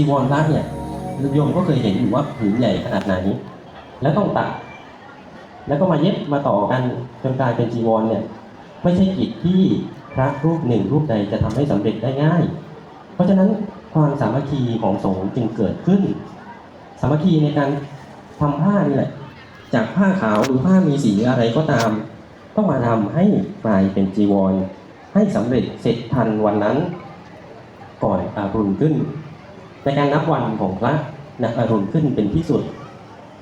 จีวรพระเนี่ยโยมก็เคยเห็นอยู่ว่าผืนใหญ่ขนาดไหนแล้วต้องตัด แล้วก็มาเย็บมาต่อกันจนกลายเป็นจีวรเนี่ย ไม่ใช่กิจที่พระรูปหนึ่งรูปใดจะทำให้สำเร็จได้ง่าย เพราะฉะนั้นความสามัคคีของสงฆ์จึงเกิดขึ้น สามัคคีในการทำผ้านี่แหละ จากผ้าขาวหรือผ้ามีสีอะไรก็ตาม ต้องมาทำให้กลายเป็นจีวร ให้สำเร็จเสร็จทันวันนั้น ก่อนอารุณขึ้น ในการนับวันของพระนับอารุณขึ้นเป็นที่สุด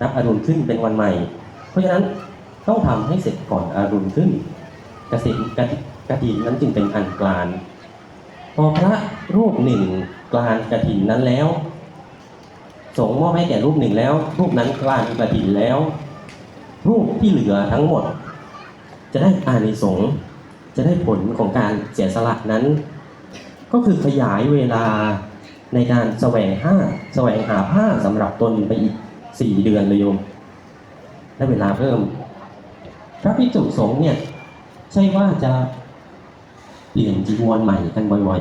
นับอารุณขึ้นเป็นวันใหม่ เพราะฉะนั้นต้องทำให้เสร็จก่อนอารุณขึ้นกสินกฐิกฐินนั้นจึงเป็นอันกลานพอพระรูปหนึ่งกลานกฐินนั้นแล้วสงฆ์มอบให้แก่รูปหนึ่งแล้ว รูปนั้นกลานกฐินแล้ว รูปที่เหลือทั้งหมด จะได้อานิสงส์จะได้ผลของการเสียสละนั้น ก็คือขยายเวลา ในการแสวงห้าแสวงหาผ้าสำหรับตนไปอีกสี่เดือนเลยโยมได้เวลาเพิ่ม พระภิกษุสงฆ์เนี่ย ใช่ว่าจะเปลี่ยนจีวรใหม่กันบ่อย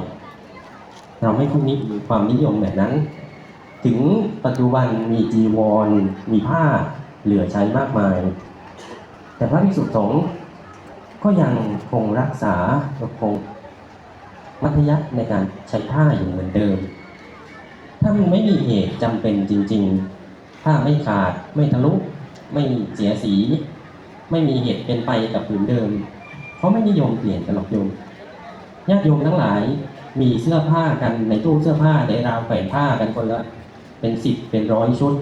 ๆ เราไม่ค่อยมีความนิยมแบบนั้น ถึงปัจจุบันมีจีวร มีผ้าเหลือใช้มากมาย แต่พระภิกษุสงฆ์ก็ยังคงรักษาคงมัธยัติในการใช้ผ้าอยู่เหมือนเดิม ถ้ามันไม่มีเหตุจำเป็นจริงๆผ้าไม่ขาดไม่ทะลุไม่เสียสี ไม่มีเหตุเป็นไปกับผืนเดิมเขาไม่นิยมเปลี่ยนกันหรอกโยมญาติโยมทั้งหลายมีเสื้อผ้ากันในตู้เสื้อผ้าในราวแขวนผ้ากันคนละเป็นสิบเป็นร้อยชุด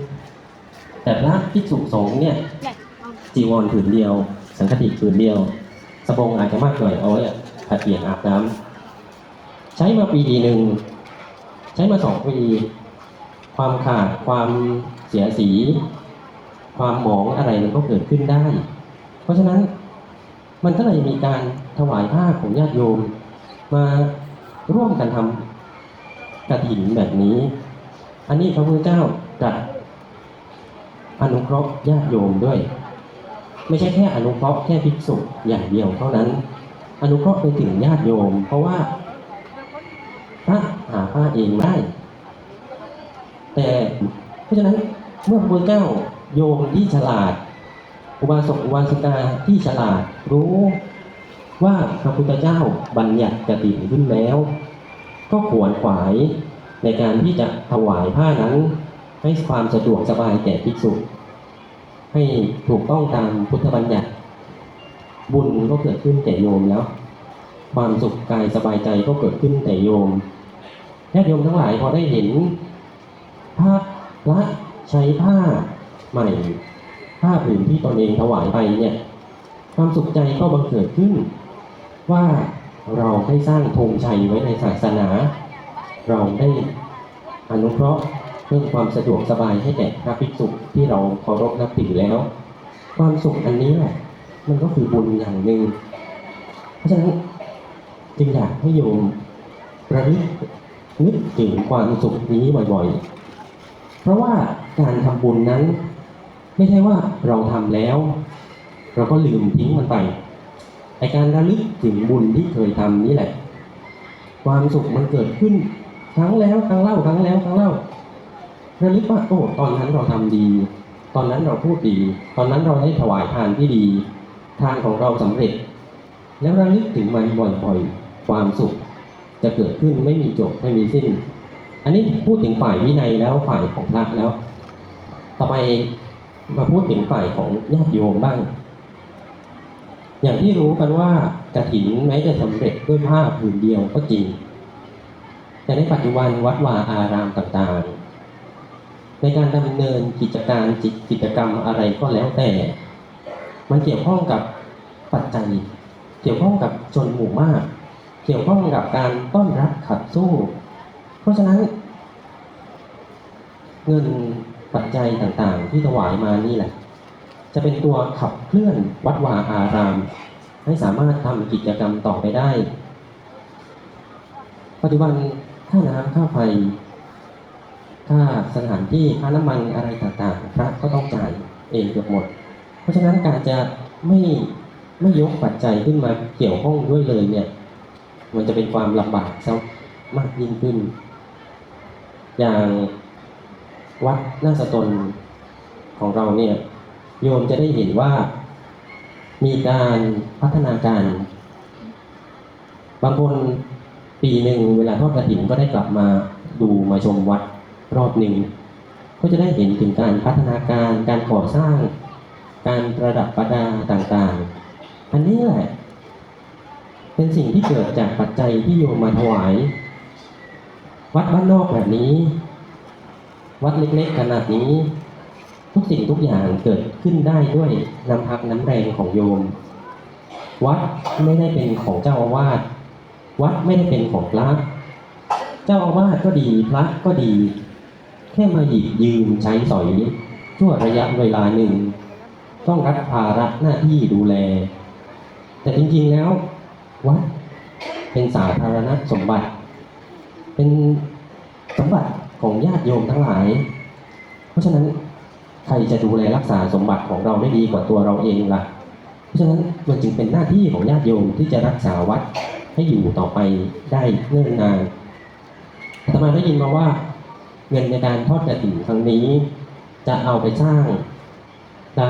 แต่พระภิกษุสงฆ์เนี่ยจีวรผืนเดียว สังฆติผืนเดียวสบงอาจจะมากหน่อยเอาไว้ผัดเปลี่ยนอาบน้ำใช้มาปีหนึ่ง ใช้มาสองปี ความขาดความเสียสี ความหมองอะไรมันก็เกิดขึ้นได้ เพราะฉะนั้นมันก็เลยมีการถวายผ้าของญาติโยม มาร่วมกันทำกระถินแบบนี้ อันนี้พระพุทธเจ้าตรัสอนุเคราะห์ญาติโยมด้วย ไม่ใช่แค่อนุเคราะห์แค่ภิกษุอย่างเดียวเท่านั้น อนุเคราะห์ไปถึงญาติโยม เพราะว่า พระหาผ้าเองไม่ได้ แต่เพราะฉะนั้นเมื่อพระพุทธเจ้าโยมที่ฉลาด อุบาสกอุบาสิกาที่ฉลาดรู้ว่าพระพุทธเจ้าบัญญัติกติขึ้นแล้ว ก็ขวนขวายในการที่จะถวายผ้านั้น ให้ความสะดวกสบายแก่ภิกษุ ให้ถูกต้องตามพุทธบัญญัติ บุญก็เกิดขึ้นแก่โยมแล้ว ความสุขกายสบายใจก็เกิดขึ้นแก่โยม ญาติโยมทั้งหลายพอได้เห็นผ้าพระใช้ผ้าใหม่ผ้าผืนที่ตนเองถวายไปเนี่ย ความสุขใจก็บังเกิดขึ้น ว่าเราได้สร้างธงชัยไว้ในศาสนา เราได้อนุเคราะห์เพิ่มความสะดวกสบายให้แก่พระภิกษุที่เราเคารพนับถือแล้ว ความสุขอันนี้แหละมันก็คือบุญอย่างหนึ่งเพราะฉะนั้นจึงอยากให้โยมระลึก นึกถึงความสุขนี้บ่อยๆ เพราะว่าการทำบุญนั้น ไม่ใช่ว่าเราทำแล้ว เราก็ลืมทิ้งมันไปไอการระลึกถึงบุญที่เคยทำนี่แหละ ความสุขมันเกิดขึ้นครั้งแล้วครั้งเล่าครั้งแล้วครั้งเล่าระลึกว่าโอ้ตอนนั้นเราทำดี ตอนนั้นเราพูดดี ตอนนั้นเราได้ถวายทานที่ดี ทานของเราสำเร็จ แล้วระลึกถึงมันบ่อยๆความสุข จะเกิดขึ้นไม่มีจบไม่มีสิ้น อันนี้พูดถึงฝ่ายวินัยแล้วฝ่ายของพระแล้ว ต่อไปมาพูดถึงฝ่ายของญาติโยมบ้าง อย่างที่รู้กันว่ากระถินแม้จะสำเร็จด้วยผ้าผืนเดียวก็จริง แต่ในปัจจุบันวัดวาอารามต่างๆ ในการดำเนินกิจการจิตกิจกรรมอะไรก็แล้วแต่ มันเกี่ยวข้องกับปัจจัย เกี่ยวข้องกับชนหมู่มาก เกี่ยวข้องกับการต้อนรับขับสู้ เพราะฉะนั้น เงินปัจจัยต่างๆ ที่ถวายมานี่แหละ จะเป็นตัวขับเคลื่อนวัดวาอาราม ให้สามารถทำกิจกรรมต่อไปได้ ปัจจุบันค่าน้ำค่าไฟค่าสถานที่ค่าน้ำมันอะไรต่างๆ พระก็ต้องจ่ายเองเกือบหมด เพราะฉะนั้นการจะไม่ไม่ยกปัจจัยขึ้นมาเกี่ยวข้องด้วยเลยเนี่ย มันจะเป็นความลำบากซะมากยิ่งขึ้น อย่างวัดน้าสตนของเราเนี่ย โยมจะได้เห็นว่ามีการพัฒนาการ บางคนปีหนึ่งเวลาทอดกระถิ่นก็ได้กลับมาดูมาชมวัดรอบหนึ่งก็จะได้เห็นถึงการพัฒนาการการก่อสร้าง การประดับประดาต่างๆ อันนี้แหละ เป็นสิ่งที่เกิดจากปัจจัยที่โยมมาถวาย วัดบ้านนอกแบบนี้ วัดเล็กๆขนาดนี้ ทุกสิ่งทุกอย่างเกิดขึ้นได้ด้วยน้ำพักน้ำแรงของโยม วัดไม่ได้เป็นของเจ้าอาวาสวัดไม่ได้เป็นของพระเจ้าอาวาสก็ดีพระก็ดี แค่มาหยิบยืมใช้สอยชั่วระยะเวลาหนึ่ง ต้องรับภาระหน้าที่ดูแล แต่จริงๆแล้ว วัดเป็นสาธารณสมบัติ เป็นสมบัติของญาติโยมทั้งหลาย เพราะฉะนั้นใครจะดูแลรักษาสมบัติของเราได้ดีกว่าตัวเราเองล่ะ เพราะฉะนั้นมันจึงเป็นหน้าที่ของญาติโยมที่จะรักษาวัดให้อยู่ต่อไปได้เนิ่นนานอาตมาได้ยินมาว่า เงินในการทอดกระถิ่นครั้งนี้ จะเอาไปสร้างพระ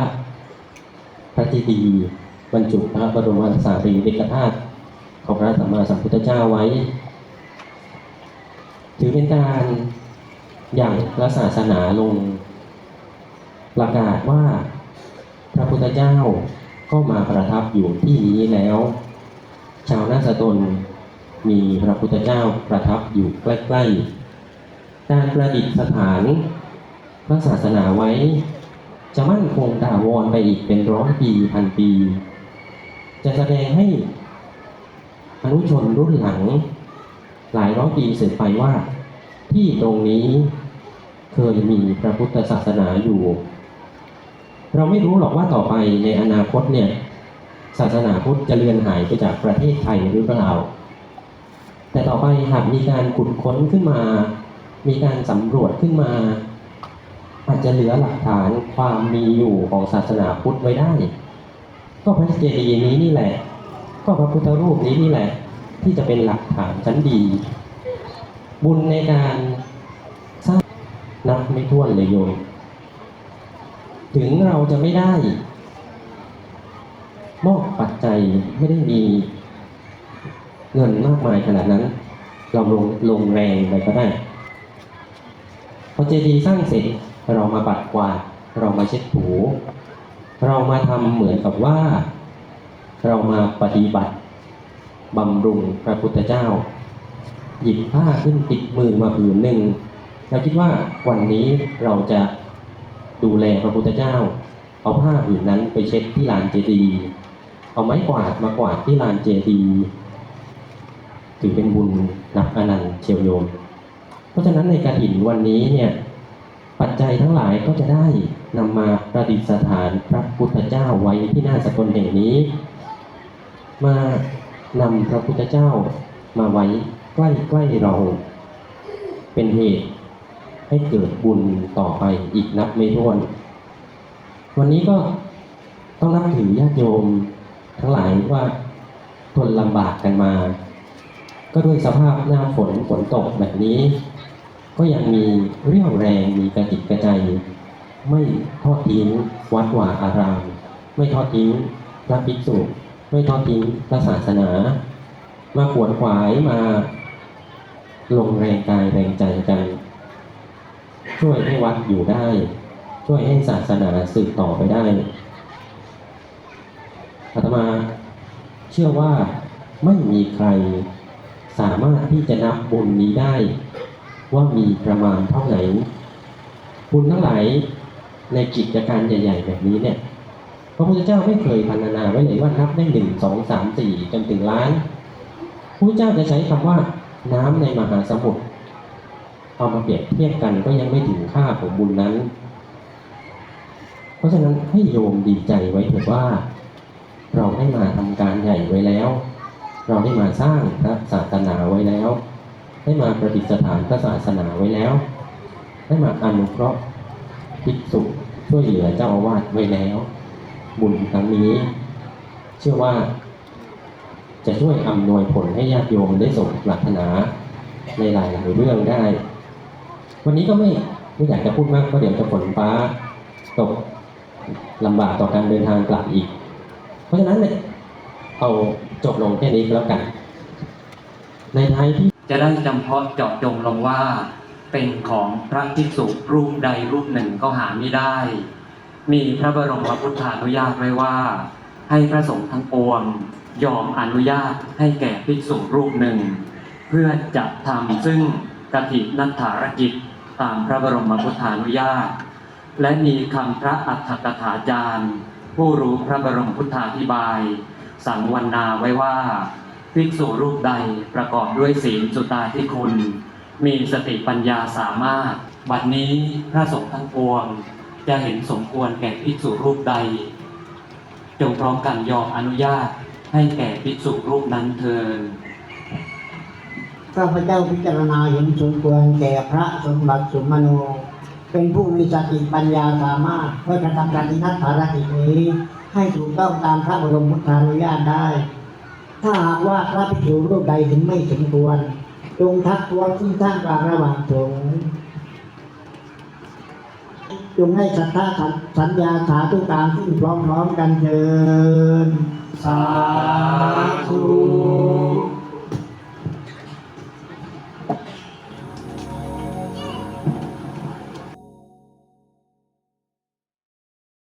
พระเจดีย์บรรจุพระบรมสารีริกธาตุ ของพระสัมมาสัมพุทธเจ้าไว้ ถือเป็นการอย่างพระศาสนาลง ประกาศว่า พระพุทธเจ้าก็มาประทับอยู่ที่นี้แล้ว ชาวนาสตนมีพระพุทธเจ้าประทับอยู่ใกล้ๆ การประดิษฐาน พระศาสนาไว้ จะมั่นคงถาวรไปอีกเป็นร้อยปีพันปี จะแสดงให้ อนุชนรุ่นหลัง หลายร้อยปีสืบไปว่า ที่ตรงนี้เคยมีพระพุทธศาสนาอยู่ เราไม่รู้หรอกว่าต่อไปในอนาคตเนี่ย ศาสนาพุทธจะเลือนหายไปจากประเทศไทยหรือเปล่า แต่ต่อไปหากมีการขุดค้นขึ้นมา มีการสำรวจขึ้นมาอาจจะเหลือหลักฐานความมีอยู่ของศาสนาพุทธไว้ได้ ก็พระเจดีย์นี้นี่แหละ ก็พระพุทธรูปนี้นี่แหละ ที่จะเป็นหลักฐานชั้นดี บุญในการสร้างนับไม่ถ้วนเลยโยมถึงเราจะไม่ได้มอบปัจจัยไม่ได้มีเงินมากมายขนาดนั้น เราลงลงแรงไปก็ได้พอเจดีย์สร้างเสร็จเรามาปัดกวาดเรามาเช็ดถู เรามาทำเหมือนกับว่า เรามาปฏิบัติบำรุงพระพุทธเจ้า หยิบผ้าขึ้นติดมือมาผืนหนึ่งเราคิดว่าวันนี้เราจะดูแลพระพุทธเจ้า เอาผ้าผืนนั้นไปเช็ดที่ลานเจดีย์เอาไม้กวาดมากวาดที่ลานเจดีย์ถือเป็นบุญนับอนันต์เชียวโยม เพราะฉะนั้นในกระถินวันนี้เนี่ยปัจจัยทั้งหลายก็จะได้นำมาประดิษฐานพระพุทธเจ้าไว้ที่หน้าสกลแห่งนี้ มานำพระพุทธเจ้ามาไว้ใกล้ๆเรา เป็นเหตุให้เกิดบุญต่อไปอีกนับไม่ถ้วน วันนี้ก็ต้องนับถือญาติโยมทั้งหลายว่าทนลำบากกันมา ก็ด้วยสภาพหน้าฝนฝนตกแบบนี้ ก็ยังมีเรี่ยวแรงมีกระติกกระใจ ไม่ทอดทิ้งวัดวาอาราม ไม่ทอดทิ้งพระภิกษุ ไม่ทอดทิ้งพระศาสนา มาขวนขวายมา ลงแรงกายแรงใจกัน ช่วยให้วัดอยู่ได้ ช่วยให้ศาสนาสืบต่อไปได้อาตมาเชื่อว่าไม่มีใครสามารถที่จะนับบุญนี้ได้ ว่ามีประมาณเท่าไหร่บุญทั้งหลายในกิจการใหญ่ ๆ แบบนี้เนี่ย พระพุทธเจ้าไม่เคยพรรณนาไว้เลยว่านับได้หนึ่งสองสามสี่จนถึงล้านพระพุทธเจ้าจะใช้คำว่าน้ำในมหาสมุทรเอามาเปรียบเทียบกันก็ยังไม่ถึงค่าของบุญนั้น เพราะฉะนั้นให้โยมดีใจไว้เถิดว่า เราได้มาทำการใหญ่ไว้แล้ว เราได้มาสร้างพระศาสนาไว้แล้ว ได้มาประดิษฐานพระศาสนาไว้แล้ว ได้มาอนุเคราะห์ภิกษุช่วยเหลือเจ้าอาวาสไว้แล้ว บุญครั้งนี้ เชื่อว่า จะช่วยอำนวยผลให้ญาติโยมได้สมปรารถนาในหลายๆเรื่องได้ วันนี้ก็ไม่ไม่อยากจะพูดมากเพราะเดี๋ยวจะฝนฟ้า ตกลำบากต่อการเดินทางกลับอีก เพราะฉะนั้นเนี่ยเอาจบลงแค่นี้แล้วกัน ในท้ายที่จะได้จำเพาะเจาะจงลงว่า เป็นของพระภิกษุรูปใดรูปหนึ่งก็หาไม่ได้ มีพระบรมพุทธานุญาตไว้ว่า ให้พระสงฆ์ทั้งปวง ยอมอนุญาตให้แก่ภิกษุรูปหนึ่ง เพื่อจะทำซึ่งกฐินัตถารกิจตามพระบรมพุทธานุญาต และมีคำพระอัฏฐกถาจารย์ ผู้รู้พระบรมพุทธาธิบาย สังวรนาไว้ว่า ภิกษุรูปใดประกอบด้วยศีลสุตาที่คุณ มีสติปัญญาสามารถ บัดนี้พระสงฆ์ทั้งปวง จะเห็นสมควรแก่ภิกษุรูปใด จงพร้อมกันยอมอนุญาตให้แก่ภิกษุรูปนั้นเทินข้าพเจ้าพิจารณาเห็นสมควรแก่พระสมบัติสมโนเป็นผู้มีสติปัญญาสามารถเพื่อกระทำการที่นัดภารกิจนี้ ให้ถูกต้องตามพระบรมพุทธานุญาตได้ ถ้าหากว่าพระภิกษุรูปใดเห็นไม่สมควรจงทักท้วงที่ท่ามกลางระหว่างสงฆ์ จงให้สัทธาสัญญาสาธุการขึ้นพร้อมๆกันเถิดสาธุ